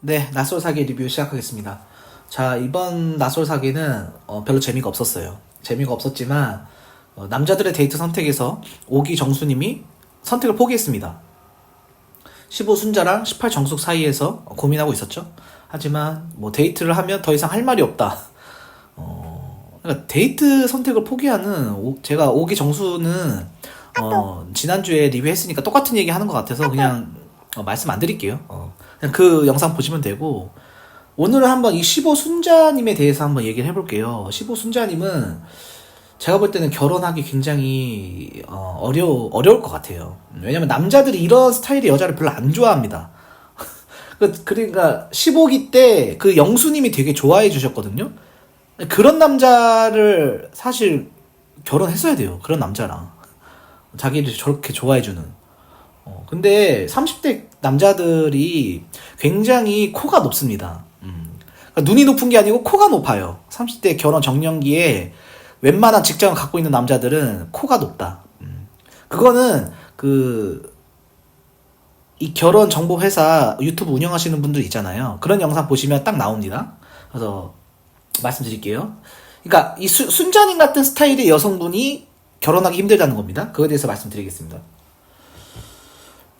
네, 낯설 사기 리뷰 시작하겠습니다. 자, 이번 낯설 사기는 어, 별로 재미가 없었어요. 재미가 없었지만 어, 남자들의 데이트 선택에서 오기 정수님이 선택을 포기했습니다. 15 순자랑 18 정숙 사이에서 고민하고 있었죠. 하지만 뭐 데이트를 하면 더 이상 할 말이 없다. 어, 그러니까 데이트 선택을 포기하는 오- 제가 오기 정수는 어, 지난주에 리뷰했으니까 똑같은 얘기 하는 것 같아서 그냥 어, 말씀 안 드릴게요. 어, 그 영상 보시면 되고 오늘은 한번 이 15 순자님에 대해서 한번 얘기를 해볼게요. 15 순자님은 제가 볼 때는 결혼하기 굉장히 어, 어려 어려울 것 같아요. 왜냐면 남자들이 이런 스타일의 여자를 별로 안 좋아합니다. 그- 그러니까 15기 때 그 영수님이 되게 좋아해 주셨거든요. 그런 남자를 사실 결혼했어야 돼요. 그런 남자랑 자기를 저렇게 좋아해 주는. 어, 근데 30대 남자들이 굉장히 코가 높습니다. 음. 그러니까 눈이 높은 게 아니고 코가 높아요. 30대 결혼 정년기에 웬만한 직장을 갖고 있는 남자들은 코가 높다. 음. 그거는 그, 이 결혼 정보 회사 유튜브 운영하시는 분들 있잖아요. 그런 영상 보시면 딱 나옵니다. 그래서 말씀드릴게요. 그러니까 이 수- 순자님 같은 스타일의 여성분이 결혼하기 힘들다는 겁니다. 그거에 대해서 말씀드리겠습니다.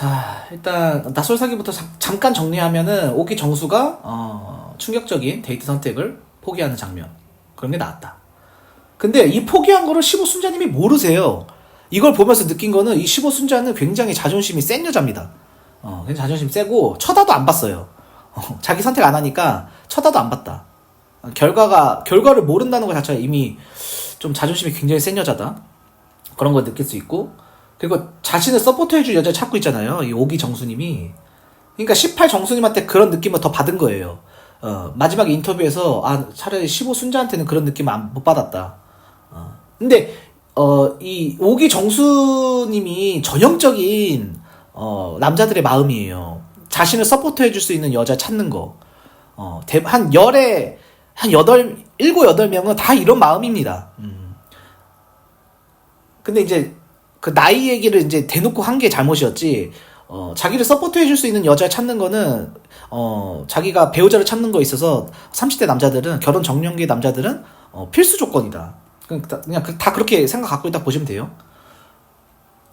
자, 일단 낯설 사기부터 자- 잠깐 정리하면은 오기 정수가 어, 충격적인 데이트 선택을 포기하는 장면 그런 게 나왔다. 근데 이 포기한 거를 15 순자님이 모르세요. 이걸 보면서 느낀 거는 이 15 순자는 굉장히 자존심이 센 여자입니다. 어, 굉장히 자존심 세고 쳐다도 안 봤어요. 어, 자기 선택 안 하니까 쳐다도 안 봤다. 어, 결과가 결과를 모른다는 것 자체가 이미 좀 자존심이 굉장히 센 여자다. 그런 걸 느낄 수 있고 그리고 자신을 서포트해줄 여자 찾고 있잖아요. 이 오기 정수님이. 그러니까 18 정수님한테 그런 느낌을 더 받은 거예요. 어, 마지막 인터뷰에서 아 차라리 15 순자한테는 그런 느낌 안, 못 받았다. 어. 근데 어, 이 오기 정수님이 전형적인 어, 남자들의 마음이에요. 자신을 서포트해줄 수 있는 여자 찾는 거. 어, 대- 한 열에 한 여덟 일곱 여덟 명은 다 이런 마음입니다. 음. 근데 이제 그 나이 얘기를 이제 대놓고 한 게 잘못이었지. 어, 자기를 서포트 해 줄 수 있는 여자를 찾는 거는, 어, 자기가 배우자를 찾는 거 있어서 30대 남자들은, 결혼 정년기 남자들은, 어, 필수 조건이다. 그냥, 다- 그냥 그- 다 그렇게 생각 갖고 있다 보시면 돼요.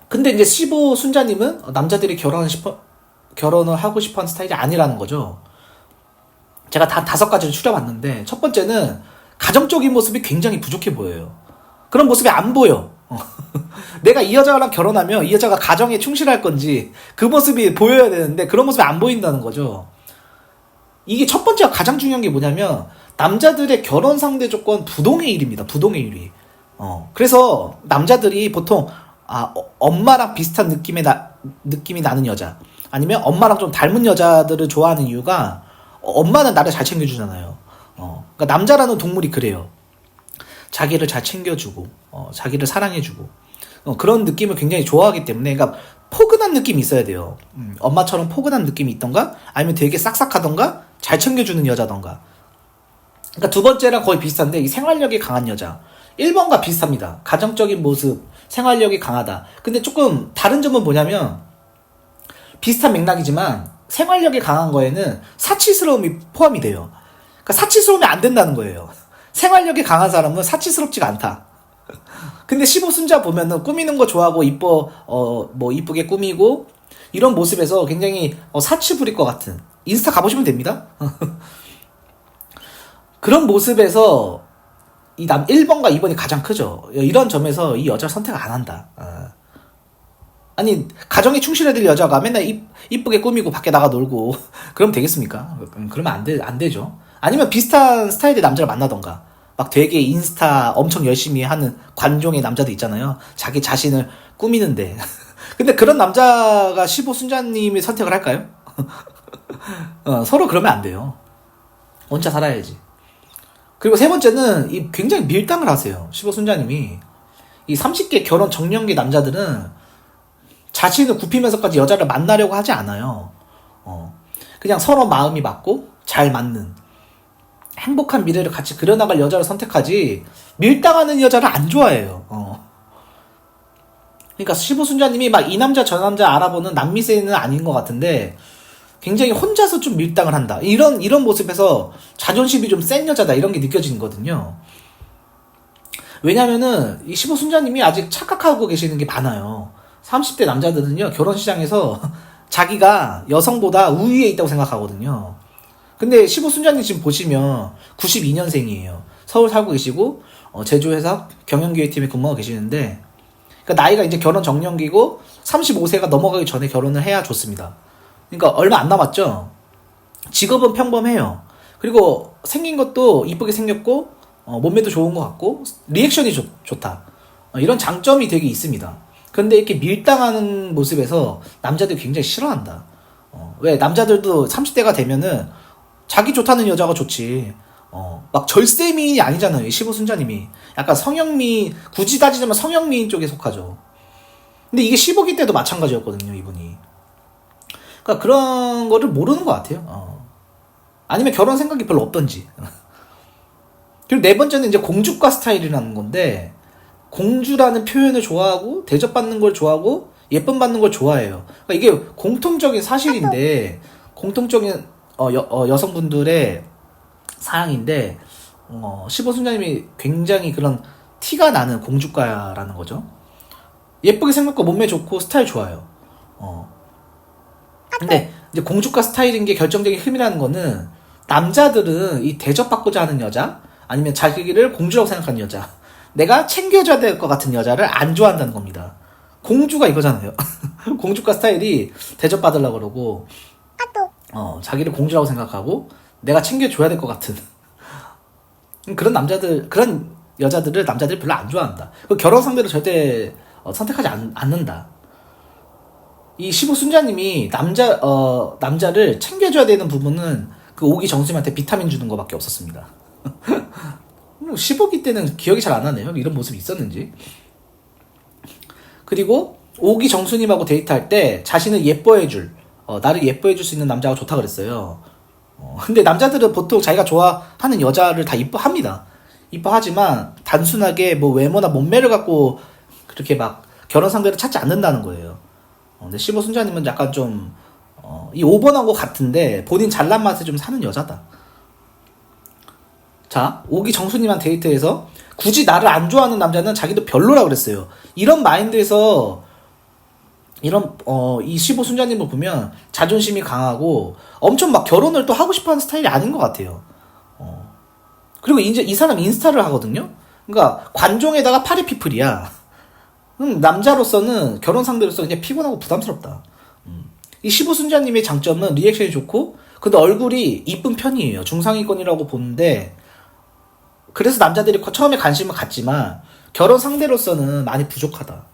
근데 이제 15 순자님은 남자들이 결혼을 싶어, 결혼을 하고 싶어 하는 스타일이 아니라는 거죠. 제가 다 다섯 가지를 추려봤는데, 첫 번째는 가정적인 모습이 굉장히 부족해 보여요. 그런 모습이 안 보여. 어. 내가 이 여자랑 결혼하면 이 여자가 가정에 충실할 건지 그 모습이 보여야 되는데 그런 모습이 안 보인다는 거죠. 이게 첫 번째가 가장 중요한 게 뭐냐면 남자들의 결혼 상대 조건 부동의 일입니다. 부동의 일이. 어. 그래서 남자들이 보통 아 어, 엄마랑 비슷한 느낌의 나, 느낌이 나는 여자 아니면 엄마랑 좀 닮은 여자들을 좋아하는 이유가 어, 엄마는 나를 잘 챙겨주잖아요. 어. 그러니까 남자라는 동물이 그래요. 자기를 잘 챙겨주고 어, 자기를 사랑해주고 어, 그런 느낌을 굉장히 좋아하기 때문에 그러니까 포근한 느낌이 있어야 돼요. 음, 엄마처럼 포근한 느낌이 있던가 아니면 되게 싹싹하던가 잘 챙겨주는 여자던가. 그러니까 두 번째랑 거의 비슷한데 이 생활력이 강한 여자. 1번과 비슷합니다. 가정적인 모습, 생활력이 강하다. 근데 조금 다른 점은 뭐냐면 비슷한 맥락이지만 생활력이 강한 거에는 사치스러움이 포함이 돼요. 그러니까 사치스러움이 안 된다는 거예요. 생활력이 강한 사람은 사치스럽지가 않다. 근데 15순자 보면은 꾸미는 거 좋아하고 이뻐 어 뭐 이쁘게 꾸미고 이런 모습에서 굉장히 어, 사치 부릴 것 같은 인스타 가보시면 됩니다. 그런 모습에서 이 남 1번과 2번이 가장 크죠. 이런 점에서 이 여자를 선택 안 한다. 어. 아니 가정에 충실해야 될 여자가 맨날 이, 이쁘게 꾸미고 밖에 나가 놀고 그러면 되겠습니까? 음, 그러면 안, 되, 안 되죠. 아니면 비슷한 스타일의 남자를 만나던가 막 되게 인스타 엄청 열심히 하는 관종의 남자도 있잖아요. 자기 자신을 꾸미는데 근데 그런 남자가 15 순자님이 선택을 할까요? 어, 서로 그러면 안 돼요. 혼자 살아야지. 그리고 세 번째는 이 굉장히 밀당을 하세요. 15 순자님이 이 30대 결혼 정년기 남자들은 자신을 굽히면서까지 여자를 만나려고 하지 않아요. 어. 그냥 서로 마음이 맞고 잘 맞는 행복한 미래를 같이 그려나갈 여자를 선택하지 밀당하는 여자를 안 좋아해요. 어. 그러니까 15순자님이 막 이 남자 저 남자 알아보는 남미세는 아닌 것 같은데 굉장히 혼자서 좀 밀당을 한다. 이런 이런 모습에서 자존심이 좀 센 여자다 이런 게 느껴지거든요. 왜냐면은 이 15순자님이 아직 착각하고 계시는 게 많아요. 30대 남자들은요 결혼 시장에서 자기가 여성보다 우위에 있다고 생각하거든요. 근데 15순자님 지금 보시면 92년생이에요. 서울 살고 계시고 어, 제조회사 경영기획팀에 근무하고 계시는데 그러니까 나이가 이제 결혼 정년기고 35세가 넘어가기 전에 결혼을 해야 좋습니다. 그러니까 얼마 안 남았죠. 직업은 평범해요. 그리고 생긴 것도 이쁘게 생겼고 어, 몸매도 좋은 것 같고 리액션이 좋, 좋다. 어, 이런 장점이 되게 있습니다. 근데 이렇게 밀당하는 모습에서 남자들이 굉장히 싫어한다. 어, 왜 남자들도 30대가 되면은 자기 좋다는 여자가 좋지. 어, 막 절세 미인이 아니잖아요. 이 15순자님이. 약간 성형미, 굳이 따지자면 성형미인 쪽에 속하죠. 근데 이게 15기 때도 마찬가지였거든요, 이분이. 그러니까 그런 거를 모르는 것 같아요. 어. 아니면 결혼 생각이 별로 없던지. 그리고 네 번째는 이제 공주과 스타일이라는 건데, 공주라는 표현을 좋아하고, 대접받는 걸 좋아하고, 예쁨 받는 걸 좋아해요. 그러니까 이게 공통적인 사실인데, 공통적인 어, 여, 어, 여성분들의 사양인데, 어, 15순자님이 굉장히 그런 티가 나는 공주과라는 거죠. 예쁘게 생겼고 몸매 좋고 스타일 좋아요. 어. 근데 이제 공주과 스타일인 게 결정적인 흠이라는 거는 남자들은 이 대접받고자 하는 여자 아니면 자기를 공주라고 생각하는 여자 내가 챙겨줘야 될 것 같은 여자를 안 좋아한다는 겁니다. 공주가 이거잖아요. 공주과 스타일이 대접받으려고 그러고 어, 자기를 공주라고 생각하고 내가 챙겨줘야 될 것 같은 그런 남자들 그런 여자들을 남자들이 별로 안 좋아한다. 그 결혼 상대로 절대 어, 선택하지 않, 않는다. 이 15순자님이 남자 어 남자를 챙겨줘야 되는 부분은 그 오기 정수님한테 비타민 주는 거밖에 없었습니다. 15기 때는 기억이 잘 안 나네요. 이런 모습이 있었는지. 그리고 오기 정수님하고 데이트할 때 자신을 예뻐해줄 어, 나를 예뻐해줄 수 있는 남자가 좋다 그랬어요. 어, 근데 남자들은 보통 자기가 좋아하는 여자를 다 이뻐합니다. 이뻐하지만 단순하게 뭐 외모나 몸매를 갖고 그렇게 막 결혼 상대를 찾지 않는다는 거예요. 어, 근데 15순자님은 약간 좀, 어, 이 5번하고 같은데 본인 잘난 맛에 좀 사는 여자다. 자, 오기 정수님한 데이트에서 굳이 나를 안 좋아하는 남자는 자기도 별로라 그랬어요. 이런 마인드에서 이런 어 이 15순자님을 보면 자존심이 강하고 엄청 막 결혼을 또 하고 싶어하는 스타일이 아닌 것 같아요. 어. 그리고 이제 이 사람 인스타를 하거든요. 그러니까 관종에다가 파리 피플이야. 음, 남자로서는 결혼 상대로서 그냥 피곤하고 부담스럽다. 음. 이 15순자님의 장점은 리액션이 좋고 근데 얼굴이 이쁜 편이에요. 중상위권이라고 보는데 그래서 남자들이 처음에 관심을 갖지만 결혼 상대로서는 많이 부족하다.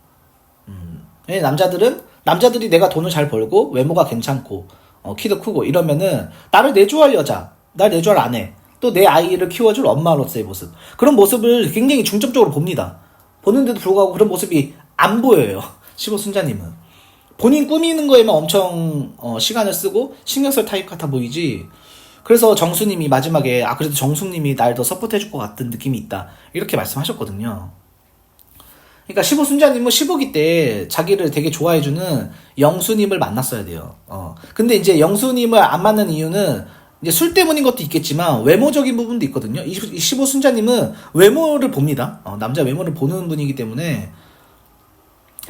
예, 남자들은 남자들이 내가 돈을 잘 벌고 외모가 괜찮고 어, 키도 크고 이러면은 나를 내조할 여자, 날 내조할 아내, 또 내 아이를 키워줄 엄마로서의 모습 그런 모습을 굉장히 중점적으로 봅니다. 보는데도 불구하고 그런 모습이 안 보여요. 15순자님은 본인 꾸미는 거에만 엄청 어, 시간을 쓰고 신경 쓸 타입 같아 보이지. 그래서 정수님이 마지막에 아 그래도 정수님이 날 더 서포트해줄 것 같은 느낌이 있다 이렇게 말씀하셨거든요. 그러니까 15 순자님은 15기 때 자기를 되게 좋아해주는 영수님을 만났어야 돼요. 어. 근데 이제 영수님을 안 만난 이유는 이제 술 때문인 것도 있겠지만 외모적인 부분도 있거든요. 이 15 순자님은 외모를 봅니다. 어, 남자 외모를 보는 분이기 때문에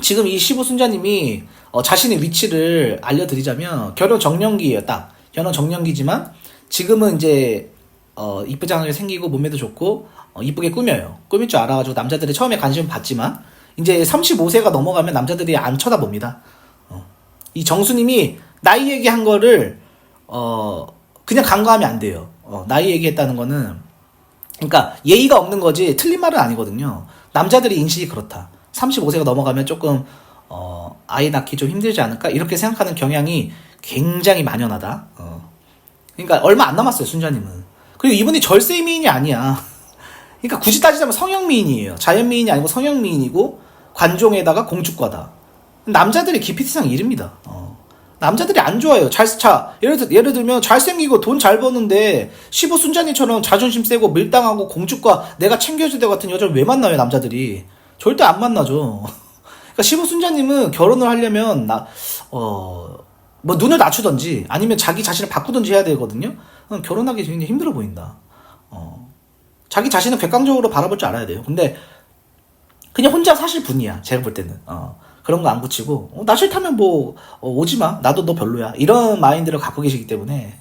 지금 이 15 순자님이 어, 자신의 위치를 알려드리자면 결혼 정년기예요. 딱 결혼 정년기지만 지금은 이제 어, 이쁘장하게 생기고 몸매도 좋고 어, 이쁘게 꾸며요. 꾸밀 줄 알아가지고 남자들이 처음에 관심을 받지만 이제 35세가 넘어가면 남자들이 안 쳐다봅니다. 어. 이 정수님이 나이 얘기한 거를 어 그냥 간과하면 안 돼요. 어, 나이 얘기했다는 거는 그러니까 예의가 없는 거지 틀린 말은 아니거든요. 남자들이 인식이 그렇다. 35세가 넘어가면 조금 어, 아이 낳기 좀 힘들지 않을까 이렇게 생각하는 경향이 굉장히 만연하다. 어. 그러니까 얼마 안 남았어요 순자님은. 그리고 이분이 절세 미인이 아니야. 그러니까 굳이 따지자면 성형 미인이에요. 자연 미인이 아니고 성형 미인이고 관종에다가 공주과다. 남자들이 기피티상 이릅니다. 어. 남자들이 안 좋아해요. 잘, 자, 예를, 들, 예를 들면 잘생기고 돈 잘 버는데 15 순자니처럼 자존심 세고 밀당하고 공주과 내가 챙겨줄 때 같은 여자를 왜 만나요, 남자들이? 절대 안 만나죠. 그러니까 15 순자님은 결혼을 하려면 나, 어, 뭐 눈을 낮추던지 아니면 자기 자신을 바꾸던지 해야 되거든요. 그럼 결혼하기 굉장히 힘들어 보인다. 어. 자기 자신을 객관적으로 바라볼 줄 알아야 돼요. 근데 그냥 혼자 사실 분이야. 제가 볼 때는. 어. 그런 거 안 붙이고 어, 나 싫다면 뭐 어, 오지 마. 나도 너 별로야. 이런 마인드를 갖고 계시기 때문에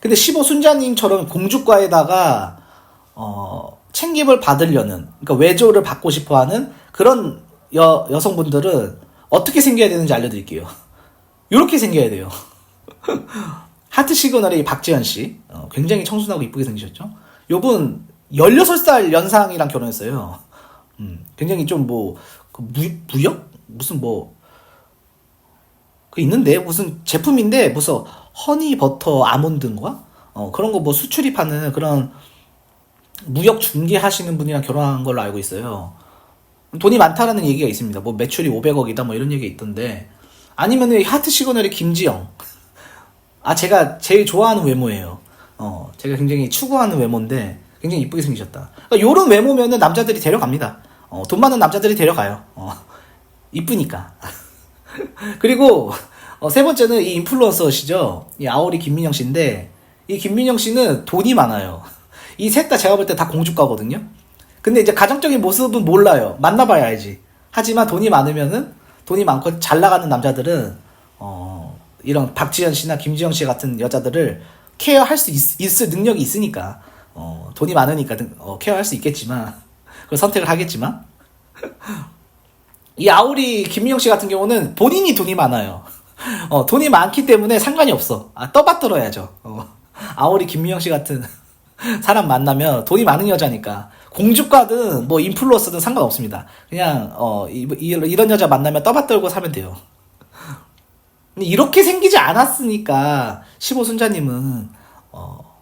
근데 15 순자님처럼 공주과에다가 어, 챙김을 받으려는 그러니까 외조를 받고 싶어하는 그런 여, 여성분들은 어떻게 생겨야 되는지 알려드릴게요. 이렇게 생겨야 돼요. 하트 시그널의 박지현 씨 어, 굉장히 청순하고 이쁘게 생기셨죠? 요분 16살 연상이랑 결혼했어요. 음, 굉장히 좀 뭐 그 무, 무역 무슨 뭐 그 있는데 무슨 제품인데 무슨 허니 버터 아몬드인가? 어 그런 거 뭐 수출입하는 그런 무역 중개하시는 분이랑 결혼한 걸로 알고 있어요. 돈이 많다라는 얘기가 있습니다. 뭐 매출이 500억이다 뭐 이런 얘기가 있던데 아니면은 하트 시그널의 김지영. 아 제가 제일 좋아하는 외모예요. 어 제가 굉장히 추구하는 외모인데 굉장히 이쁘게 생기셨다. 그러니까 요런 외모면은 남자들이 데려갑니다. 어, 돈 많은 남자들이 데려가요. 어, 이쁘니까. 그리고 어, 세 번째는 이 인플루언서시죠. 이 아오리 김민영 씨인데 이 김민영 씨는 돈이 많아요. 이 셋 다 제가 볼 때 다 공주가거든요. 근데 이제 가정적인 모습은 몰라요. 만나봐야 알지. 하지만 돈이 많으면은 돈이 많고 잘 나가는 남자들은 어, 이런 박지현 씨나 김지영 씨 같은 여자들을 케어할 수 있, 을 능력이 있으니까 어, 돈이 많으니까 어, 케어할 수 있겠지만 그 선택을 하겠지만 이 아우리 김민영 씨 같은 경우는 본인이 돈이 많아요. 어, 돈이 많기 때문에 상관이 없어. 아, 떠받들어야죠. 어, 아우리 김민영 씨 같은 사람 만나면 돈이 많은 여자니까 공주과든 뭐 인플루언서든 상관없습니다. 그냥 어, 이, 이, 이런 여자 만나면 떠받들고 사면 돼요. 이렇게 생기지 않았으니까 15순자님은 어,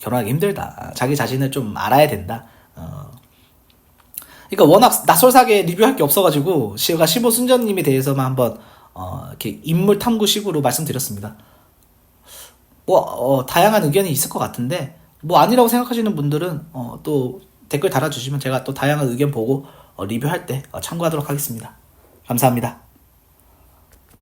결혼하기 힘들다. 자기 자신을 좀 알아야 된다. 어, 그러니까 워낙 낯설사게 리뷰할 게 없어가지고 제가 15순자님에 대해서만 한번 어, 이렇게 인물 탐구식으로 말씀드렸습니다. 뭐 어, 다양한 의견이 있을 것 같은데 뭐 아니라고 생각하시는 분들은 어, 또 댓글 달아주시면 제가 또 다양한 의견 보고 어, 리뷰할 때 어, 참고하도록 하겠습니다. 감사합니다.